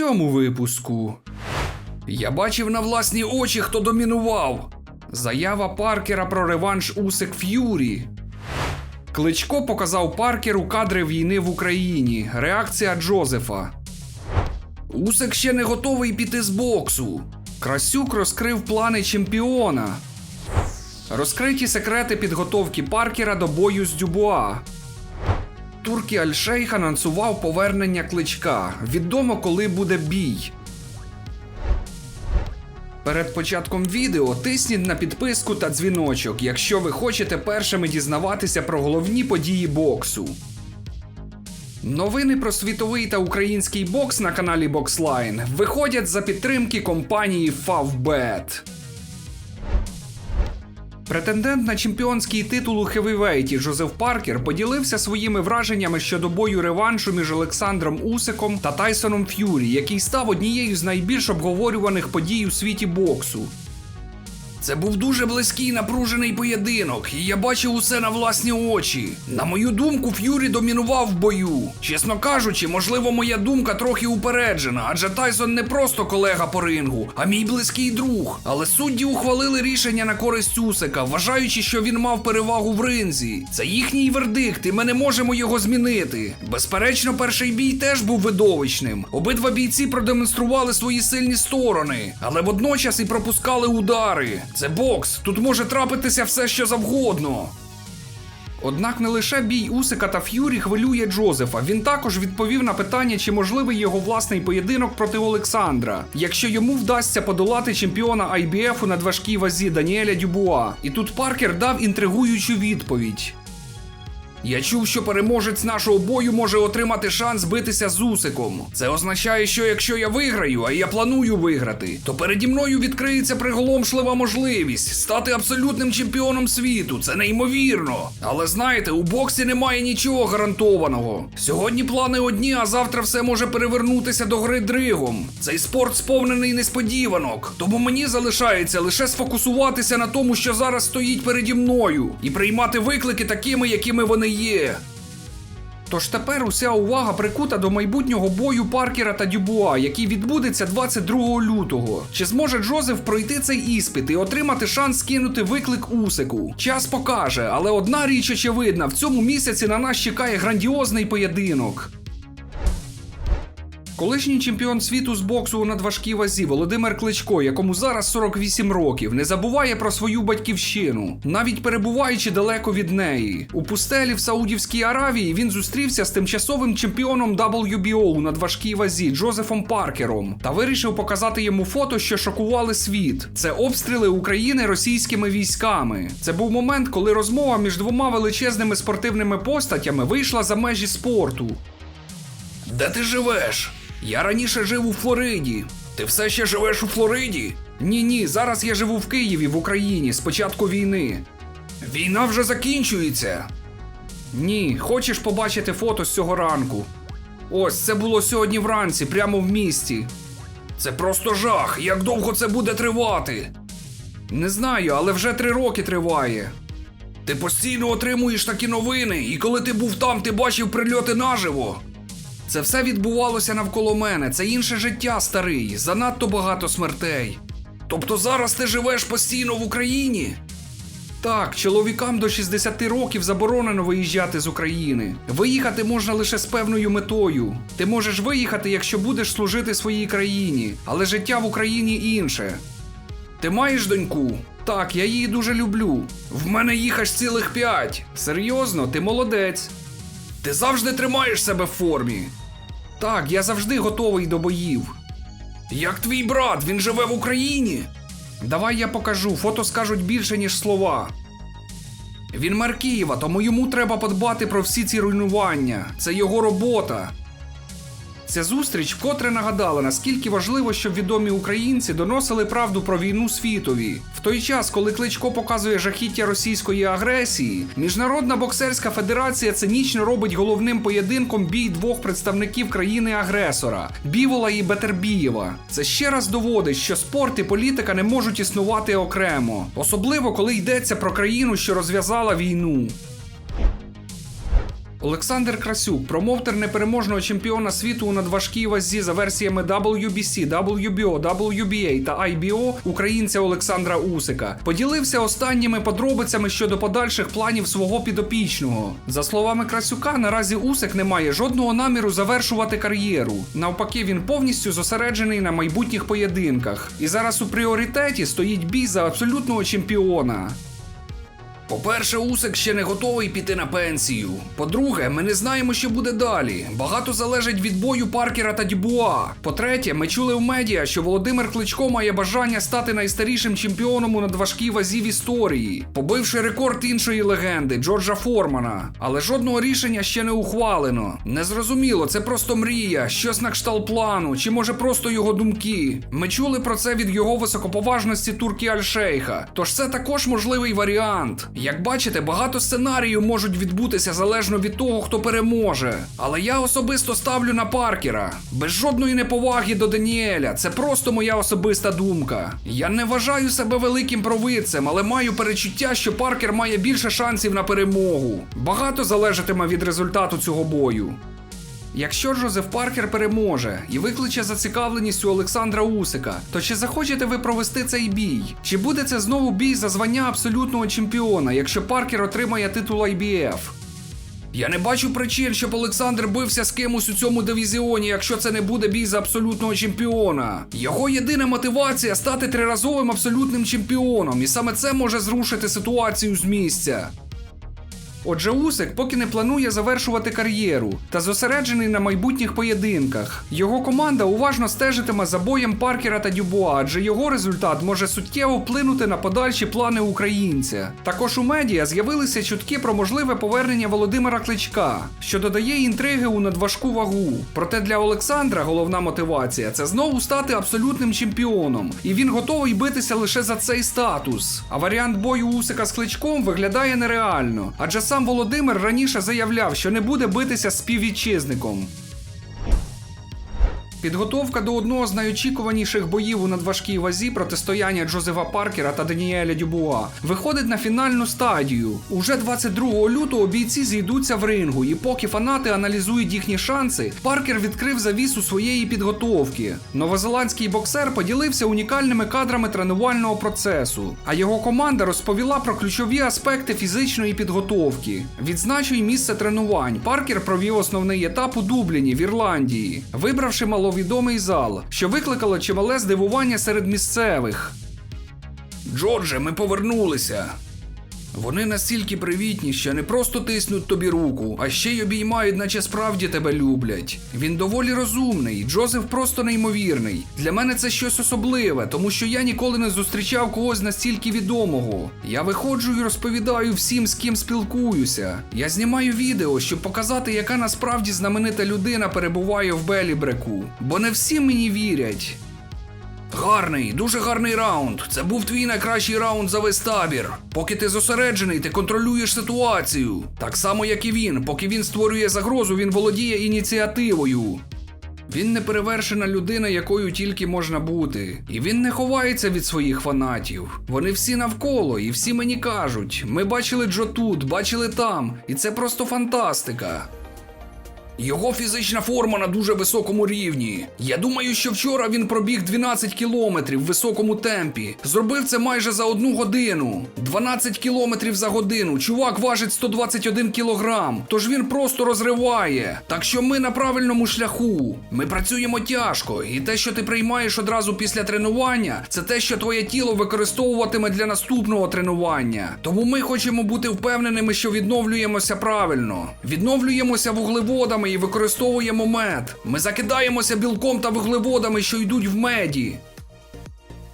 цьому випуску. Я бачив на власні очі, хто домінував. Заява Паркера про реванш Усик Ф'юрі. Кличко показав Паркеру кадри війни в Україні. Реакція Джозефа. Усик ще не готовий піти з боксу. Красюк розкрив плани чемпіона. Розкриті секрети підготовки Паркера до бою з Дюбуа. Туркі Альшейх анонсував повернення кличка. Відомо, коли буде бій. Перед початком відео тисніть на підписку та дзвіночок, якщо ви хочете першими дізнаватися про головні події боксу. Новини про світовий та український бокс на каналі Boxline виходять за підтримки компанії Favbet. Претендент на чемпіонський титул у хевівейті Жозеф Паркер поділився своїми враженнями щодо бою реваншу між Олександром Усиком та Тайсоном Ф'юрі, який став однією з найбільш обговорюваних подій у світі боксу. Це був дуже близький напружений поєдинок, і я бачив усе на власні очі. На мою думку, Ф'юрі домінував в бою. Чесно кажучи, можливо, моя думка трохи упереджена, адже Тайсон не просто колега по рингу, а мій близький друг. Але судді ухвалили рішення на користь Усика, вважаючи, що він мав перевагу в ринзі. Це їхній вердикт, і ми не можемо його змінити. Безперечно, перший бій теж був видовищним. Обидва бійці продемонстрували свої сильні сторони, але водночас і пропускали удари. Це бокс, тут може трапитися все, що завгодно. Однак не лише бій Усика та Ф'юрі хвилює Джозефа. Він також відповів на питання, чи можливий його власний поєдинок проти Олександра, якщо йому вдасться подолати чемпіона IBF у надважкій вазі Даніеля Дюбуа. І тут Паркер дав інтригуючу відповідь. Я чув, що переможець нашого бою може отримати шанс битися з Усиком. Це означає, що якщо я виграю, а я планую виграти, то переді мною відкриється приголомшлива можливість стати абсолютним чемпіоном світу. Це неймовірно. Але знаєте, у боксі немає нічого гарантованого. Сьогодні плани одні, а завтра все може перевернутися до гри дригом. Цей спорт сповнений несподіванок. Тому мені залишається лише сфокусуватися на тому, що зараз стоїть переді мною, і приймати виклики такими, якими вони є. Тож тепер уся увага прикута до майбутнього бою Паркера та Дюбуа, який відбудеться 22 лютого. Чи зможе Джозеф пройти цей іспит і отримати шанс скинути виклик Усику? Час покаже, але одна річ очевидна: в цьому місяці на нас чекає грандіозний поєдинок. Колишній чемпіон світу з боксу у надважкій вазі Володимир Кличко, якому зараз 48 років, не забуває про свою батьківщину, навіть перебуваючи далеко від неї. У пустелі в Саудівській Аравії він зустрівся з тимчасовим чемпіоном WBO у надважкій вазі Джозефом Паркером та вирішив показати йому фото, що шокували світ. Це обстріли України російськими військами. Це був момент, коли розмова між двома величезними спортивними постатями вийшла за межі спорту. Де ти живеш? Я раніше жив у Флориді. Ти все ще живеш у Флориді? Ні, ні, зараз я живу в Києві, в Україні, з початку війни. Війна вже закінчується. Ні, хочеш побачити фото з цього ранку? Ось це було сьогодні вранці, прямо в місті. Це просто жах. Як довго це буде тривати? Не знаю, але вже три роки триває. Ти постійно отримуєш такі новини, і коли ти був там, ти бачив прильоти наживо. Це все відбувалося навколо мене. Це інше життя, старий, занадто багато смертей. Тобто зараз ти живеш постійно в Україні? Так, чоловікам до 60 років заборонено виїжджати з України. Виїхати можна лише з певною метою. Ти можеш виїхати, якщо будеш служити своїй країні, але життя в Україні інше. Ти маєш доньку? Так, я її дуже люблю. В мене їх аж цілих п'ять. Серйозно, ти молодець. Ти завжди тримаєш себе в формі. Так, я завжди готовий до боїв. Як твій брат, він живе в Україні? Давай я покажу, фото скажуть більше, ніж слова. Він мер Києва, тому йому треба подбати про всі ці руйнування. Це його робота. Ця зустріч вкотре нагадала, наскільки важливо, щоб відомі українці доносили правду про війну світові. В той час, коли Кличко показує жахіття російської агресії, Міжнародна боксерська федерація цинічно робить головним поєдинком бій двох представників країни-агресора Бівола і Бетербієва. Це ще раз доводить, що спорт і політика не можуть існувати окремо, особливо коли йдеться про країну, що розв'язала війну. Олександр Красюк, промоутер непереможного чемпіона світу у надважкій вазі за версіями WBC, WBO, WBA та IBO українця Олександра Усика, поділився останніми подробицями щодо подальших планів свого підопічного. За словами Красюка, наразі Усик не має жодного наміру завершувати кар'єру. Навпаки, він повністю зосереджений на майбутніх поєдинках. І зараз у пріоритеті стоїть бій за абсолютного чемпіона. По-перше, Усик ще не готовий піти на пенсію. По-друге, ми не знаємо, що буде далі. Багато залежить від бою Паркера та Дюбуа. По-третє, ми чули в медіа, що Володимир Кличко має бажання стати найстарішим чемпіоном у надважкій вазі в історії, побивши рекорд іншої легенди Джорджа Формана. Але жодного рішення ще не ухвалено. Незрозуміло, це просто мрія, щось на кшталт плану, чи може просто його думки. Ми чули про це від його високоповажності Туркі Аль-Шейха. Тож це також можливий варіант. Як бачите, багато сценаріїв можуть відбутися залежно від того, хто переможе. Але я особисто ставлю на Паркера. Без жодної неповаги до Даніеля. Це просто моя особиста думка. Я не вважаю себе великим провидцем, але маю перечуття, що Паркер має більше шансів на перемогу. Багато залежатиме від результату цього бою. Якщо Джозеф Паркер переможе і викличе зацікавленість у Олександра Усика, то чи захочете ви провести цей бій? Чи буде це знову бій за звання абсолютного чемпіона, якщо Паркер отримає титул IBF? Я не бачу причин, щоб Олександр бився з кимось у цьому дивізіоні, якщо це не буде бій за абсолютного чемпіона. Його єдина мотивація стати триразовим абсолютним чемпіоном, і саме це може зрушити ситуацію з місця. Отже, Усик поки не планує завершувати кар'єру та зосереджений на майбутніх поєдинках. Його команда уважно стежитиме за боєм Паркера та Дюбуа, адже його результат може суттєво вплинути на подальші плани українця. Також у медіа з'явилися чутки про можливе повернення Володимира Кличка, що додає інтриги у надважку вагу. Проте для Олександра головна мотивація це знову стати абсолютним чемпіоном, і він готовий битися лише за цей статус. А варіант бою Усика з Кличком виглядає нереально, адже сам Володимир раніше заявляв, що не буде битися з співвітчизником. Підготовка до одного з найочікуваніших боїв у надважкій вазі протистояння Джозефа Паркера та Даніеля Дюбуа виходить на фінальну стадію. Уже 22 лютого бійці зійдуться в рингу, і поки фанати аналізують їхні шанси, Паркер відкрив завісу своєї підготовки. Новозеландський боксер поділився унікальними кадрами тренувального процесу, а його команда розповіла про ключові аспекти фізичної підготовки. Відзначу й місце тренувань. Паркер провів основний етап у Дубліні в Ірландії, вибравши маловідомий зал, що викликало чимале здивування серед місцевих. Джордже, ми повернулися. Вони настільки привітні, що не просто тиснуть тобі руку, а ще й обіймають, наче справді тебе люблять. Він доволі розумний, Джозеф просто неймовірний. Для мене це щось особливе, тому що я ніколи не зустрічав когось настільки відомого. Я виходжу і розповідаю всім, з ким спілкуюся. Я знімаю відео, щоб показати, яка насправді знаменита людина перебуває в Белібреку. Бо не всі мені вірять. Гарний, дуже гарний раунд. Це був твій найкращий раунд за весь табір. Поки ти зосереджений, ти контролюєш ситуацію. Так само, як і він. Поки він створює загрозу, він володіє ініціативою. Він неперевершена людина, якою тільки можна бути. І він не ховається від своїх фанатів. Вони всі навколо, і всі мені кажуть: ми бачили Джо тут, бачили там, і це просто фантастика. Його фізична форма на дуже високому рівні. Я думаю, що вчора він пробіг 12 кілометрів в високому темпі. Зробив це майже за одну годину. 12 кілометрів за годину. Чувак важить 121 кілограм. Тож він просто розриває. Так що ми на правильному шляху. Ми працюємо тяжко, і те, що ти приймаєш одразу після тренування, це те, що твоє тіло використовуватиме для наступного тренування. Тому ми хочемо бути впевненими, що відновлюємося правильно. Відновлюємося вуглеводами і використовуємо мед. Ми закидаємося білком та вуглеводами, що йдуть в меді.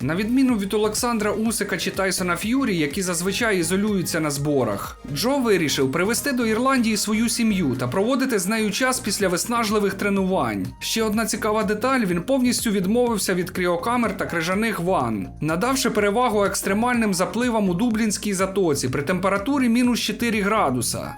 На відміну від Олександра Усика чи Тайсона Ф'юрі, які зазвичай ізолюються на зборах, Джо вирішив привезти до Ірландії свою сім'ю та проводити з нею час після виснажливих тренувань. Ще одна цікава деталь: він повністю відмовився від кріокамер та крижаних ванн, надавши перевагу екстремальним запливам у Дублінській затоці при температурі мінус 4 градуса.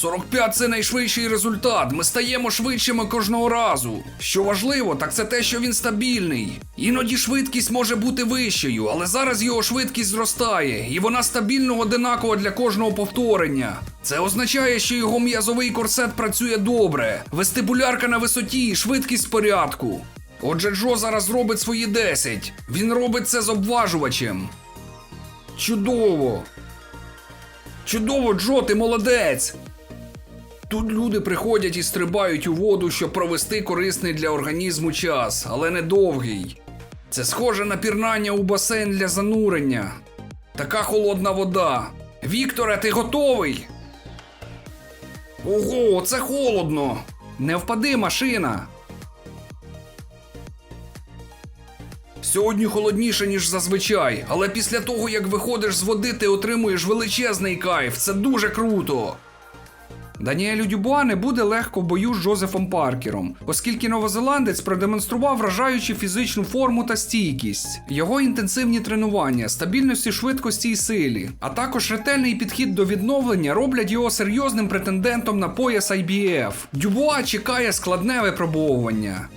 45 це найшвидший результат. Ми стаємо швидшими кожного разу. Що важливо, так це те, що він стабільний. Іноді швидкість може бути вищою, але зараз його швидкість зростає, і вона стабільно одинакова для кожного повторення. Це означає, що його м'язовий корсет працює добре, вестибулярка на висоті, і швидкість в порядку. Отже, Джо зараз робить свої 10. Він робить це з обважувачем. Чудово! Чудово, Джо, ти молодець! Тут люди приходять і стрибають у воду, щоб провести корисний для організму час, але не довгий. Це схоже на пірнання у басейн для занурення. Така холодна вода. Вікторе, ти готовий? Ого, це холодно. Не впади, машина. Сьогодні холодніше, ніж зазвичай, але після того, як виходиш з води, ти отримуєш величезний кайф. Це дуже круто. Даніелю Дюбуа не буде легко в бою з Джозефом Паркером, оскільки новозеландець продемонстрував вражаючу фізичну форму та стійкість, його інтенсивні тренування, стабільності, швидкості і силі, а також ретельний підхід до відновлення роблять його серйозним претендентом на пояс IBF. Дюбуа чекає складне випробовування.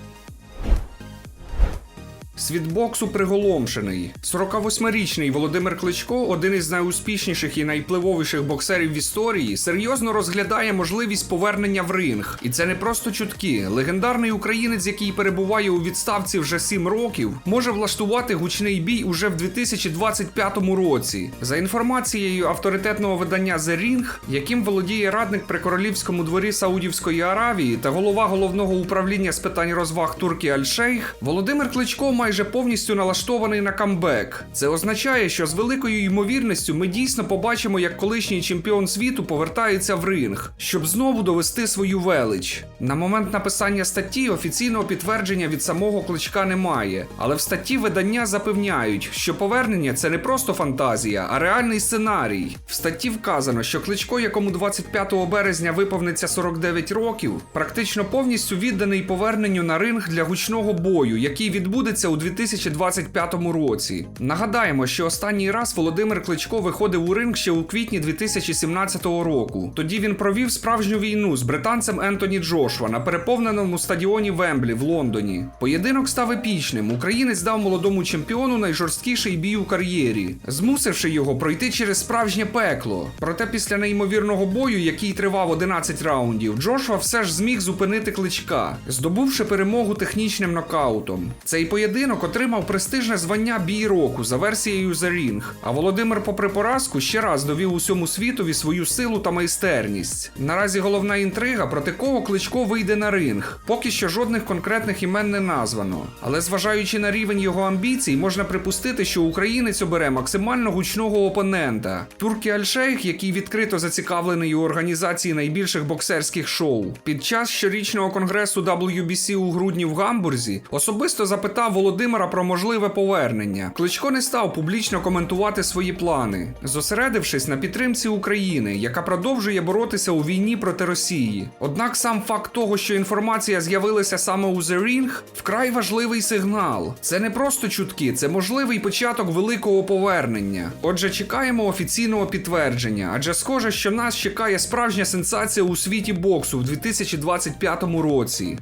Світ боксу приголомшений. 48-річний Володимир Кличко, один із найуспішніших і найвпливовіших боксерів в історії, серйозно розглядає можливість повернення в ринг. І це не просто чутки. Легендарний українець, який перебуває у відставці вже 7 років, може влаштувати гучний бій уже в 2025 році. За інформацією авторитетного видання The Ring, яким володіє радник при королівському дворі Саудівської Аравії та голова головного управління з питань розваг Турки Аль-Шейх, Володимир Кличко майже повністю налаштований на камбек. Це означає, що з великою ймовірністю ми дійсно побачимо, як колишній чемпіон світу повертається в ринг, щоб знову довести свою велич. На момент написання статті офіційного підтвердження від самого кличка немає, але в статті видання запевняють, що повернення це не просто фантазія, а реальний сценарій. В статті вказано, що кличко, якому 25 березня виповниться 49 років, практично повністю відданий поверненню на ринг для гучного бою, який відбудеться у 2025 році. Нагадаємо, що останній раз Володимир Кличко виходив у ринг ще у квітні 2017 року. Тоді він провів справжню війну з британцем Ентоні Джошуа на переповненому стадіоні Вемблі в Лондоні. Поєдинок став епічним. Українець дав молодому чемпіону найжорсткіший бій у кар'єрі, змусивши його пройти через справжнє пекло. Проте після неймовірного бою, який тривав 11 раундів, Джошуа все ж зміг зупинити кличка, здобувши перемогу технічним нокаутом. Цей поєдинок отримав престижне звання бій року за версією The Ring, А Володимир, попри поразку, ще раз довів усьому світові свою силу та майстерність. Наразі головна інтрига, проти кого кличко вийде на ринг. Поки що жодних конкретних імен не названо. Але зважаючи на рівень його амбіцій, можна припустити, що українець обере максимально гучного опонента. Туркі Альшейх, який відкрито зацікавлений у організації найбільших боксерських шоу. Під час щорічного конгресу WBC у грудні в Гамбурзі особисто запитав Володимира про можливе повернення. Кличко не став публічно коментувати свої плани, зосередившись на підтримці України, яка продовжує боротися у війні проти Росії. Однак сам факт того, що інформація з'явилася саме у The Ring, вкрай важливий сигнал. Це не просто чутки, це можливий початок великого повернення. Отже, чекаємо офіційного підтвердження, адже схоже, що нас чекає справжня сенсація у світі боксу в 2025 році.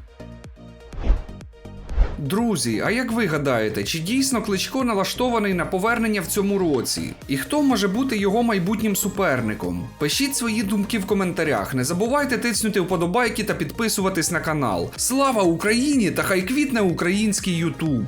Друзі, а як ви гадаєте, чи дійсно кличко налаштований на повернення в цьому році? І хто може бути його майбутнім суперником? Пишіть свої думки в коментарях. Не забувайте тиснути вподобайки та підписуватись на канал. Слава Україні та хай квітне український Ютуб!